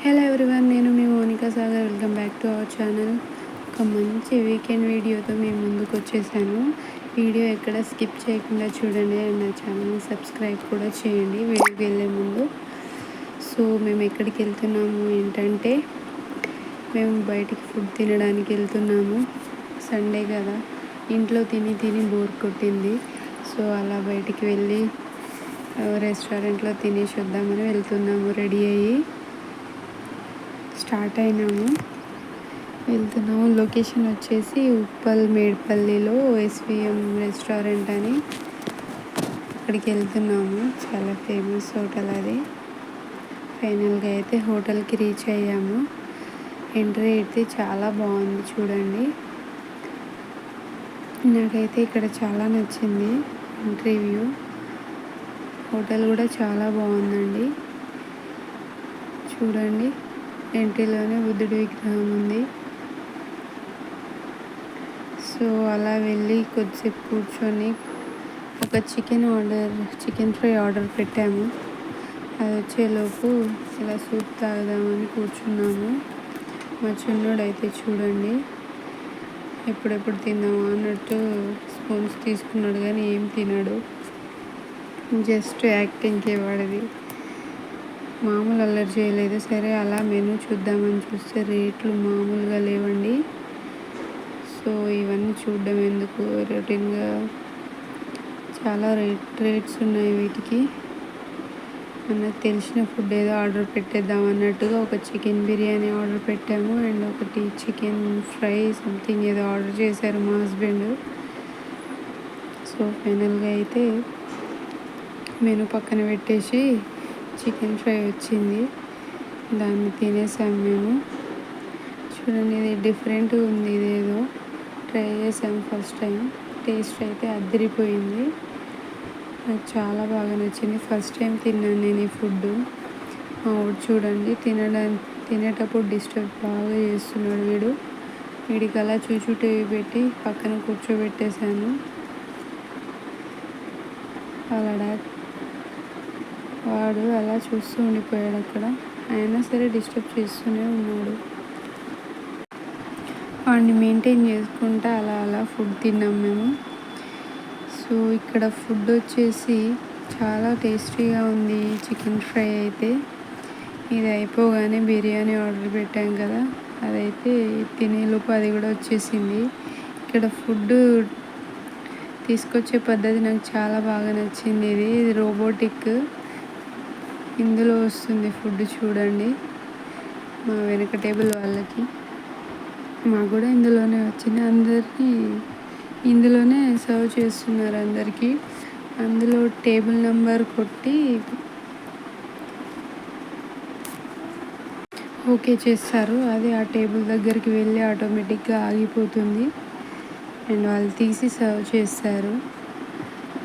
Hello everyone నేను మీ Monika Sagar. Welcome back to our channel ఒక మంచి వీకెండ్ వీడియోతో మేము ముందుకు వచ్చేసాను. వీడియో ఎక్కడ స్కిప్ చేయకుండా చూడండి అండ్ నా ఛానల్ని సబ్స్క్రైబ్ కూడా చేయండి. వీడియోకి వెళ్ళే ముందు. సో మేము ఎక్కడికి వెళ్తున్నాము ఏంటంటే మేము బయటికి ఫుడ్ తినడానికి వెళ్తున్నాము. సండే కదా. ఇంట్లో తిని తిని బోర్ కొట్టింది. సో అలా బయటికి వెళ్ళి రెస్టారెంట్లో తినేసి వద్దామని వెళ్తున్నాము. రెడీ అయ్యి. స్టార్ట్ అయినాము. వెళ్తున్నాము. లొకేషన్ వచ్చేసి ఉప్పల్ మేడ్పల్లిలో ఎస్విఎం రెస్టారెంట్ అని అక్కడికి వెళ్తున్నాము. చాలా ఫేమస్ హోటల్ అది. ఫైనల్గా అయితే హోటల్కి రీచ్ అయ్యాము. ఎంట్రీ అయితే చాలా బాగుంది చూడండి. నాకైతే ఇక్కడ చాలా నచ్చింది ఎంట్రీ వ్యూ. హోటల్ కూడా చాలా బాగుందండి. చూడండి. ఎంట్రీలోనే బుద్ధుడి విగ్రహం ఉంది. సో అలా వెళ్ళి కొద్దిసేపు కూర్చొని ఒక chicken order chicken fry order పెట్టాము. అది వచ్చేలోపు ఇలా సూప్ తాగుదామని కూర్చున్నాము. మా చిన్నోడు అయితే చూడండి ఎప్పుడెప్పుడు తిందామా అన్నట్టు స్పూన్స్ తీసుకున్నాడు కానీ ఏం తినడు. జస్ట్ యాక్టింగ్కే వాడిది. మామూలు అల్లరి చేయలేదు. సరే అలా మెనూ చూద్దామని చూస్తే రేట్లు మామూలుగా లేవండి. సో ఇవన్నీ చూడడం ఎందుకు? రొటీన్గా చాలా రేట్ రేట్స్ ఉన్నాయి వీటికి. మనకు తెలిసిన ఫుడ్ ఏదో ఆర్డర్ పెట్టేద్దాం అన్నట్టుగా ఒక చికెన్ బిర్యానీ ఆర్డర్ పెట్టాము. అండ్ ఒకటి చికెన్ ఫ్రై సంథింగ్ ఏదో ఆర్డర్ చేశారు మా హస్బెండ్. సో ఫైనల్గా అయితే మెను పక్కన పెట్టేసి చికెన్ ఫ్రై వచ్చింది. దాన్ని తినేసాం మేము. చూడండి ఇది డిఫరెంట్గా ఉంది. ఇదేదో ట్రై చేసాం ఫస్ట్ టైం టేస్ట్ అయితే అద్దరిపోయింది నాకు చాలా బాగా నచ్చింది. ఫస్ట్ టైం తిన్నాను నేను ఈ ఫుడ్ మా చూడండి తినడానికి తినేటప్పుడు డిస్టర్బ్ బాగా చేస్తున్నాడు వీడు. వీడికి అలా చూచు టీవీ పెట్టి పక్కన కూర్చోబెట్టేశాను. అలా వాడు అలా చూస్తూ ఉండిపోయాడు అక్కడ. అయినా సరే డిస్టర్బ్ చేస్తూనే ఉన్నాడు. వాడిని మెయింటైన్ చేసుకుంటా అలా అలా ఫుడ్ తిన్నాం మేము. సో ఇక్కడ ఫుడ్ వచ్చేసి చాలా టేస్టీగా ఉంది. చికెన్ ఫ్రై అయితే. ఇది అయిపోగానే బిర్యానీ ఆర్డర్ పెట్టాం కదా. అదైతే తినేలోపు అది కూడా వచ్చేసింది. ఇక్కడ ఫుడ్ తీసుకొచ్చే పద్ధతి నాకు చాలా బాగా నచ్చింది. ఇది ఇది రోబోటిక్ ఇందులో వస్తుంది ఫుడ్ చూడండి. మా వెనక టేబుల్ వాళ్ళకి. మాకు కూడా ఇందులోనే వచ్చింది. అందరికీ ఇందులోనే సర్వ్ చేస్తున్నారు అందరికీ. అందులో టేబుల్ నెంబర్ కొట్టి ఓకే చేస్తారు. అది ఆ టేబుల్ దగ్గరికి వెళ్ళి ఆటోమేటిక్గా ఆగిపోతుంది. అండ్ వాళ్ళు తీసి సర్వ్ చేస్తారు.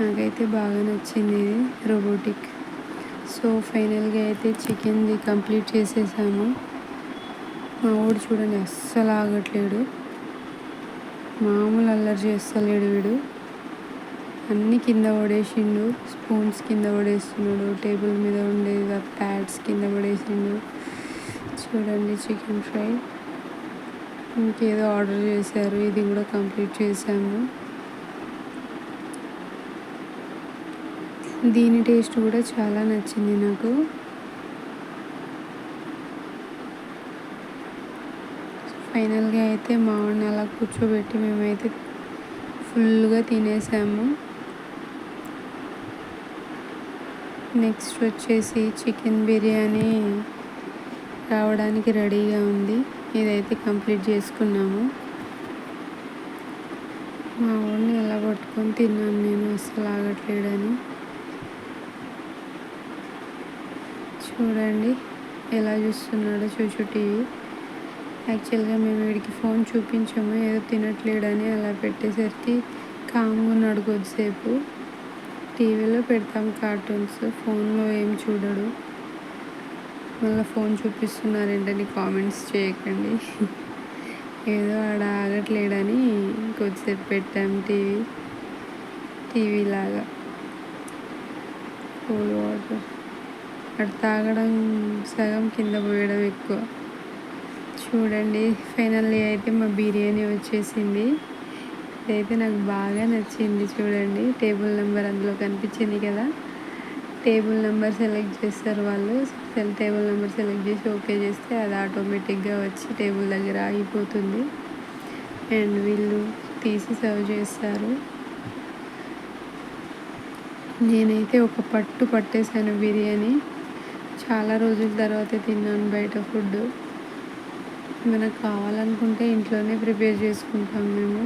నాకైతే బాగా నచ్చింది ఇది రోబోటిక్. సో ఫైనల్గా అయితే చికెన్ది కంప్లీట్ చేసేసాము. మా వాడు చూడండి అస్సలు ఆగట్లేడు. మామూలు అల్లరి చేస్తలేడు వీడు. అన్నీ కింద పడేసిండు స్పూన్స్ కింద పడేస్తున్నాడు టేబుల్ మీద ఉండేది ప్యాడ్స్ కింద పడేసిండు. చూడండి చికెన్ ఫ్రై. ఇంకేదో ఆర్డర్ చేశారు ఇది కూడా కంప్లీట్ చేశాము. దీని టేస్ట్ కూడా చాలా నచ్చింది నాకు. ఫైనల్గా అయితే మా వాడిని అలా కూర్చోబెట్టి మేమైతే ఫుల్గా తినేసాము. నెక్స్ట్ వచ్చేసి చికెన్ బిర్యానీ రావడానికి రెడీగా ఉంది. ఇదైతే కంప్లీట్ చేసుకున్నాము. మా వాడిని ఎలా పట్టుకొని తిన్నాను నేను అస్సలు ఆగట్లేడని చూడండి ఎలా చూస్తున్నాడో చూచు టీవీ. యాక్చువల్గా మేము వీడికి ఫోన్ చూపించాము ఏదో తినట్లేడని అలా పెట్టేసరికి కామ్గా ఉన్నాడు కొద్దిసేపు. టీవీలో పెడతాం కార్టూన్స్ ఫోన్లో ఏం చూడడు. మళ్ళీ ఫోన్ చూపిస్తున్నారేంటని కామెంట్స్ చేయకండి. ఏదో ఆడ ఆగట్లేడని కొద్దిసేపు పెట్టాం టీవీ. టీవీ లాగా. Cool water. అటు తాగడం సగం కింద పోయడం ఎక్కువ. చూడండి ఫైనల్లీ అయితే మా బిర్యానీ వచ్చేసింది. ఇదైతే నాకు బాగా నచ్చింది చూడండి. టేబుల్ నెంబర్ అందులో కనిపించింది కదా. టేబుల్ నెంబర్ సెలెక్ట్ చేస్తారు వాళ్ళు. సెల్ టేబుల్ నెంబర్ సెలెక్ట్ చేసి ఓకే చేస్తే అది ఆటోమేటిక్గా వచ్చి టేబుల్ దగ్గర ఆగిపోతుంది. అండ్ వీళ్ళు తీసి సర్వ్ చేస్తారు. నేనైతే ఒక పట్టు పట్టేశాను బిర్యానీ. చాలా రోజుల తర్వాత తిన్నాను బయట ఫుడ్. మనకు కావాలనుకుంటే ఇంట్లోనే ప్రిపేర్ చేసుకుంటాం మేము.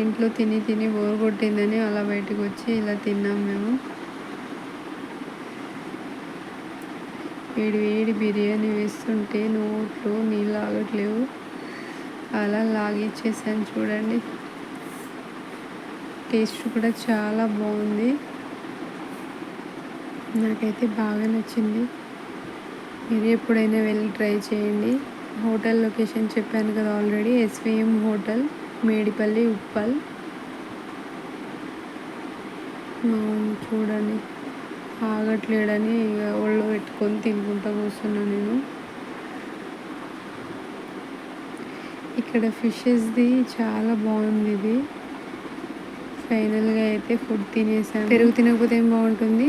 ఇంట్లో తిని తిని బోర్ కొట్టిందని అలా బయటకు వచ్చి ఇలా తిన్నాం మేము. వేడి వేడి బిర్యానీ వేస్తుంటే నోట్లో నీళ్ళు ఆగట్లేవు అలా లాగిచ్చేసాను చూడండి. టేస్ట్ కూడా చాలా బాగుంది. నాకైతే బాగా నచ్చింది. మీరు ఎప్పుడైనా వెళ్ళి ట్రై చేయండి. హోటల్ లొకేషన్ చెప్పాను కదా already SVM hotel Medipalli Uppal. చూడండి. ఆగట్లేడని ఇక ఒళ్ళు పెట్టుకొని తినుకుంటా కూర్చున్నాను నేను. ఇక్కడ ఫిషెస్ది చాలా బాగుంది ఇది. ఫైనల్గా అయితే ఫుడ్ తినేసాను. పెరుగు తినకపోతే ఏం బాగుంటుంది?